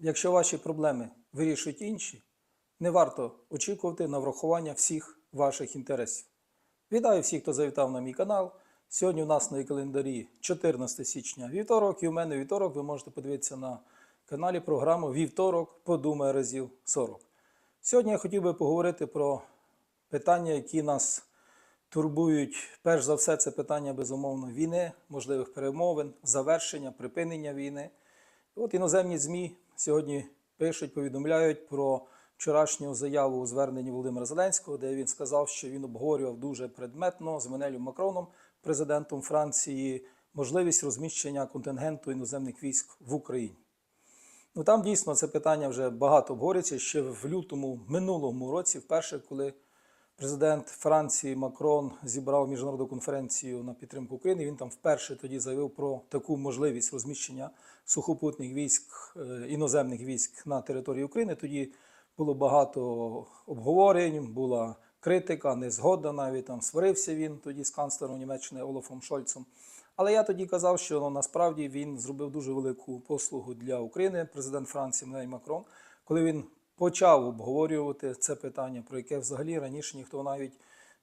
Якщо ваші проблеми вирішують інші, не варто очікувати на врахування всіх ваших інтересів. Вітаю всіх, хто завітав на мій канал. Сьогодні у нас на календарі 14 січня вівторок, і у мене вівторок ви можете подивитися на каналі програму Вівторок подумай разів 40. Сьогодні я хотів би поговорити про питання, які нас турбують. Перш за все, це питання безумовно війни, можливих перемовин, завершення, припинення війни. От іноземні ЗМІ сьогодні пишуть, повідомляють про вчорашню заяву у зверненні Володимира Зеленського, де він сказав, що він обговорював дуже предметно з Менелю Макроном, президентом Франції, можливість розміщення контингенту іноземних військ в Україні. Ну там дійсно це питання вже багато обговорюється ще в лютому минулому році, вперше, коли президент Франції Макрон зібрав міжнародну конференцію на підтримку України. Він там вперше тоді заявив про таку можливість розміщення сухопутних військ е, іноземних військ на території України. Тоді було багато обговорень, була критика, незгода навіть там сварився він тоді з канцлером Німеччини Олафом Шольцем. Але я тоді казав, що ну, насправді він зробив дуже велику послугу для України, президент Франції Менель Макрон, коли він почав обговорювати це питання, про яке взагалі раніше ніхто навіть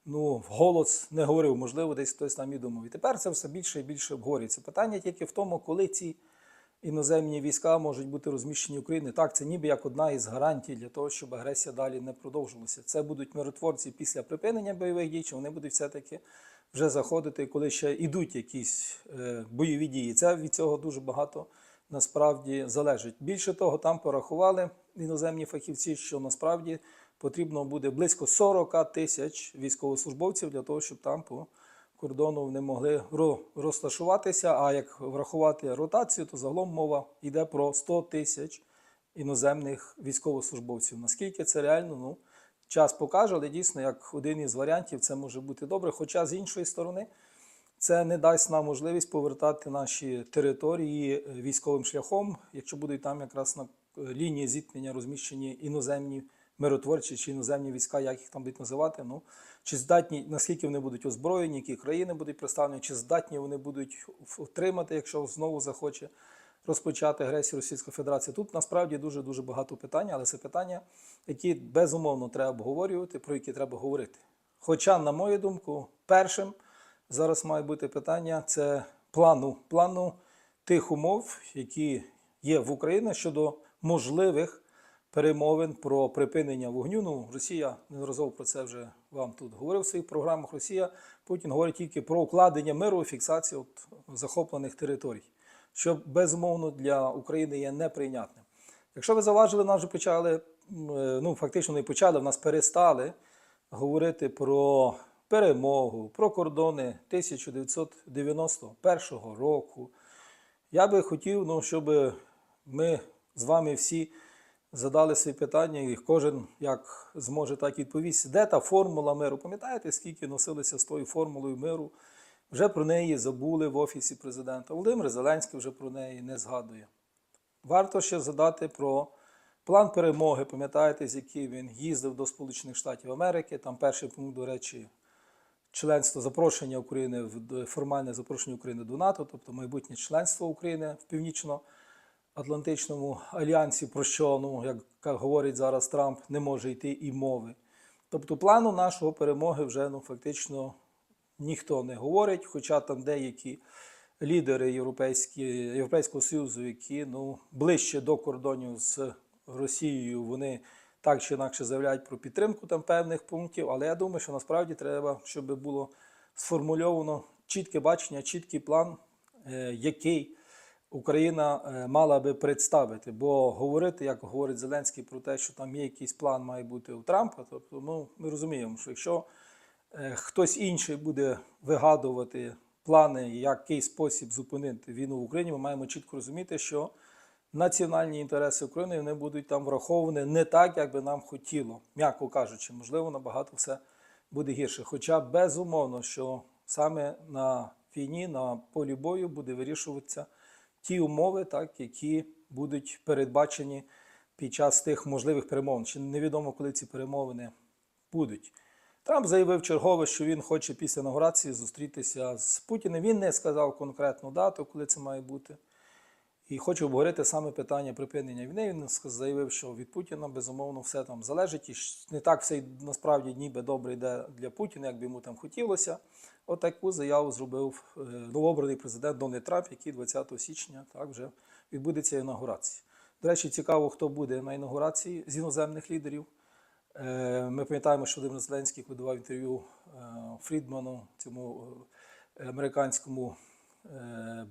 ну, вголос не говорив, можливо, десь хтось там і думав. І тепер це все більше і більше обговорюється. Питання тільки в тому, коли ці іноземні війська можуть бути розміщені в Україні. Так, це ніби як одна із гарантій для того, щоб агресія далі не продовжувалася. Це будуть миротворці після припинення бойових дій, чи вони будуть все-таки вже заходити, коли ще йдуть якісь е, бойові дії. Це від цього дуже багато насправді залежить. Більше того, там порахували іноземні фахівці, що насправді потрібно буде близько 40 тисяч військовослужбовців для того, щоб там по кордону не могли розташуватися. А як врахувати ротацію, то загалом мова йде про 100 тисяч іноземних військовослужбовців. Наскільки це реально? Ну, час покаже, але дійсно, як один із варіантів, це може бути добре. Хоча з іншої сторони, це не дасть нам можливість повертати наші території е, військовим шляхом, якщо будуть там якраз лінії зіткнення розміщені іноземні миротворчі чи іноземні війська, як їх там будуть називати. Ну чи здатні, наскільки вони будуть озброєні, які країни будуть представлені, чи здатні вони будуть втримати, якщо знову захоче розпочати агресію Російської Федерації. Тут насправді дуже дуже багато питань, але це питання, які безумовно треба обговорювати, про які треба говорити. Хоча, на мою думку, першим зараз має бути питання це плану, плану тих умов, які є в Україні щодо можливих перемовин про припинення вогню. Ну, Росія неодноразово про це вже вам тут говорив в своїх програмах. Росія Путін говорить тільки про укладення миру і фіксацію от захоплених територій, що безумовно для України є неприйнятним. Якщо ви заважили, нас вже почали, е, ну фактично не почали, в нас перестали говорити про перемогу, про кордони 1991 року. Я би хотів, ну, щоб ми з вами всі задали свої питання, і кожен як зможе, так і відповість. Де та формула миру? Пам'ятаєте, скільки носилися з тою формулою миру? Вже про неї забули в Офісі президента. Володимир Зеленський вже про неї не згадує. Варто ще задати про план перемоги. Пам'ятаєте, з яким він їздив до Сполучених Штатів Америки. Там перший пункт, до речі, членство запрошення України в формальне запрошення України до НАТО, тобто майбутнє членство України в Північно-Атлантичному альянсі, про що, ну, як говорить зараз Трамп, не може йти і мови. Тобто плану нашого перемоги вже ну, фактично ніхто не говорить, хоча там деякі лідери Європейські, Європейського Союзу, які ну, ближче до кордонів з Росією, вони так чи інакше заявляють про підтримку там певних пунктів. Але я думаю, що насправді треба, щоб було сформульовано чітке бачення, чіткий план, е, який Україна е, мала би представити. Бо говорити, як говорить Зеленський, про те, що там є якийсь план, має бути у Трампа, тобто ну, ми розуміємо, що якщо е, хтось інший буде вигадувати плани, який спосіб зупинити війну в Україні, ми маємо чітко розуміти, що національні інтереси України вони будуть там враховані не так, як би нам хотіло, м'яко кажучи, можливо, набагато все буде гірше. Хоча безумовно, що саме на війні, на полі бою буде вирішуватися ті умови, так, які будуть передбачені під час тих можливих перемовин. Чи невідомо, коли ці перемовини будуть. Трамп заявив чергове, що він хоче після інаугурації зустрітися з Путіним. Він не сказав конкретну дату, коли це має бути. І хочу обговорити саме питання припинення війни. Він заявив, що від Путіна безумовно все там залежить, і не так все насправді ніби добре йде для Путіна, як би йому там хотілося. Отаку заяву зробив е, новообраний президент Дональд Трамп, який 20 січня так вже відбудеться інаугурація. До речі, цікаво, хто буде на інаугурації з іноземних лідерів. Е, Ми пам'ятаємо, що Володимир Зеленський коли давав інтерв'ю е, Фрідману, цьому американському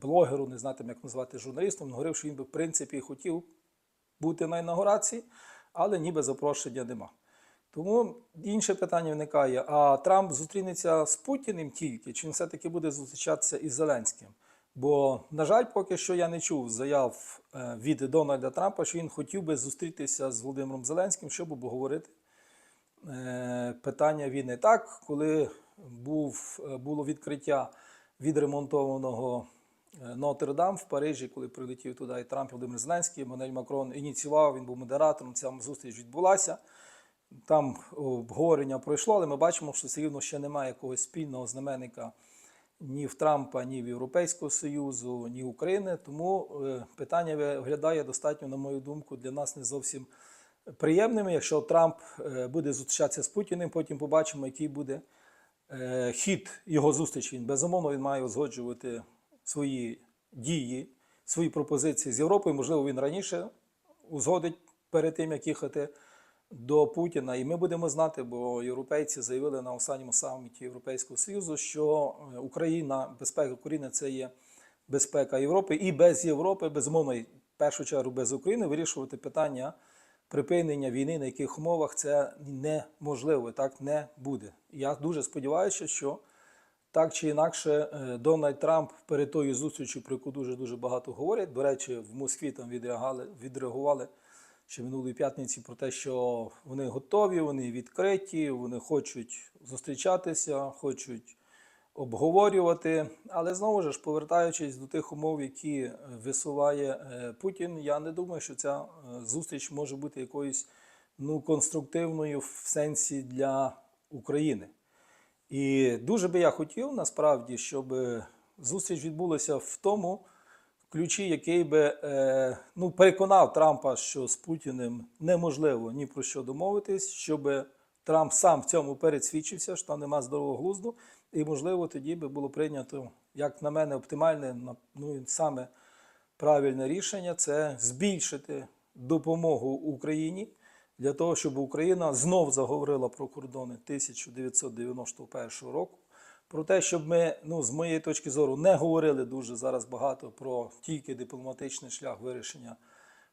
блогеру, не знати, як назвати журналістом, говорив, що він би в принципі хотів бути на інаугурації, але ніби запрошення нема. Тому інше питання виникає: а Трамп зустрінеться з Путіним тільки, чи він все-таки буде зустрічатися із Зеленським? Бо, на жаль, поки що я не чув заяв е, від Дональда Трампа, що він хотів би зустрітися з Володимиром Зеленським, щоб обговорити е, питання війни. Так, коли був, е, було відкриття відремонтованого е, Нотр-Дам в Парижі, коли прилетів туди і Трамп, і Володимир Зеленський, Манель Макрон ініціював, він був модератором, ця зустріч відбулася. Там обговорення пройшло, але ми бачимо, що все рівно ще немає якогось спільного знаменника ні в Трампа, ні в Європейського Союзу, ні України. Тому е, питання виглядає достатньо, на мою думку, для нас не зовсім приємними. Якщо Трамп е, буде зустрічатися з Путіним, потім побачимо, який буде хід його зустрічі. Він безумовно він має узгоджувати свої дії, свої пропозиції з Європою. Можливо, він раніше узгодить перед тим, як їхати до Путіна. І ми будемо знати, бо європейці заявили на останньому саміті Європейського Союзу, що е, Україна, безпека України це є безпека Європи, і без Європи, безумовно, в першу чергу без України, вирішувати питання припинення війни, на яких умовах це неможливо, так не буде. Я дуже сподіваюся, що так чи інакше е, Дональд Трамп перед тою зустрічю, про яку дуже дуже багато говорять. До речі, в Москві там відреагували, відреагували ще минулої п'ятниці про те, що вони готові, вони відкриті, вони хочуть зустрічатися, хочуть обговорювати. Але знову ж повертаючись до тих умов, які е, висуває е, Путін, я не думаю, що ця е, зустріч може бути якоюсь ну, конструктивною в сенсі для України. І дуже би я хотів насправді, щоб зустріч відбулася в тому ключі, який би ну, переконав Трампа, що з Путіним неможливо ні про що домовитись, щоб Трамп сам в цьому пересвідчився, що нема здорового глузду, і можливо тоді би було прийнято, як на мене, оптимальне, ну саме правильне рішення це збільшити допомогу Україні для того, щоб Україна знов заговорила про кордони 1991 року. Про те, щоб ми, ну, з моєї точки зору, не говорили дуже зараз багато про тільки дипломатичний шлях вирішення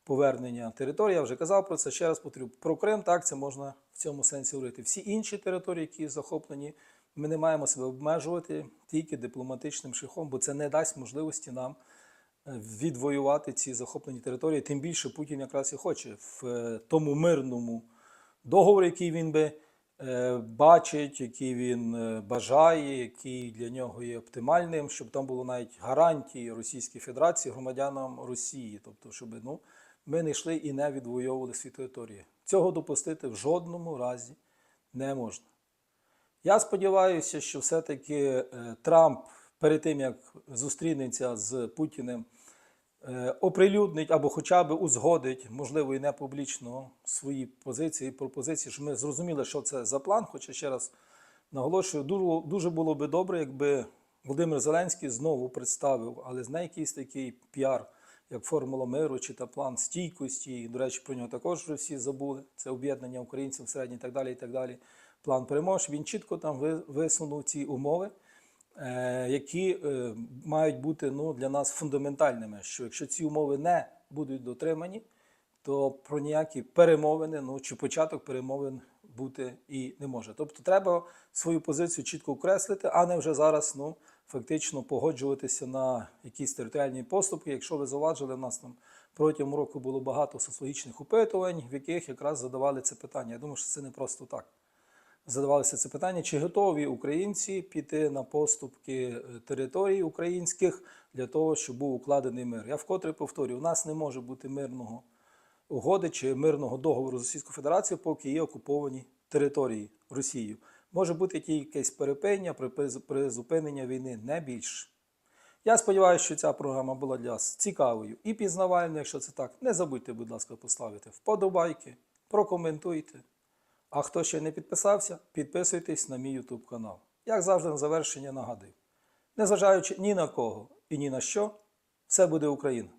повернення території. Я вже казав про це. Ще раз повторю. Про Крим так це можна в цьому сенсі говорити. Всі інші території, які захоплені, ми не маємо себе обмежувати тільки дипломатичним шляхом, бо це не дасть можливості нам е, відвоювати ці захоплені території. Тим більше Путін якраз і хоче в е, тому мирному договорі, який він би е, бачить, який він бажає, який для нього є оптимальним, щоб там було навіть гарантії Російської Федерації громадянам Росії, тобто, щоб ну, ми не йшли і не відвоювали свої території. Цього допустити в жодному разі не можна. Я сподіваюся, що все-таки е, Трамп перед тим, як зустрінеться з Путіним, е, оприлюднить або хоча б узгодить, можливо, і не публічно свої позиції пропозиції, щоб ми зрозуміли, що це за план. Хоча ще раз наголошую, дуже, було би добре, якби Володимир Зеленський знову представив, але не якийсь такий піар, як формула миру чи та план стійкості. До речі, про нього також вже всі забули. Це об'єднання українців всередині і так далі. і так далі. План перемоги. щоб Він чітко там висунув ці умови е, які е, мають бути ну, для нас фундаментальними. Що якщо ці умови не будуть дотримані, то про ніякі перемовини, ну чи початок перемовин бути і не може. Тобто треба свою позицію чітко окреслити, а не вже зараз ну, фактично погоджуватися на якісь територіальні поступки. Якщо ви зауважили, в нас там протягом року було багато соціологічних опитувань, в яких якраз задавали це питання. Я думаю, що це не просто так задавалося це питання, чи готові українці піти на поступки е, територій українських для того, щоб був укладений мир. Я вкотре повторюю, у нас не може бути мирного угоди чи мирного договору з Російською Федерацією, поки є окуповані території Росією. Може бути якесь перепинення, призупинення війни, не більше. Я сподіваюся, що ця програма була для вас цікавою і пізнавальною. Якщо це так, не забудьте, будь ласка, поставити вподобайки, прокоментуйте. А хто ще не підписався, підписуйтесь на мій YouTube канал. Як завжди, на завершення нагадую. Незважаючи ні на кого і ні на що, все буде Україна.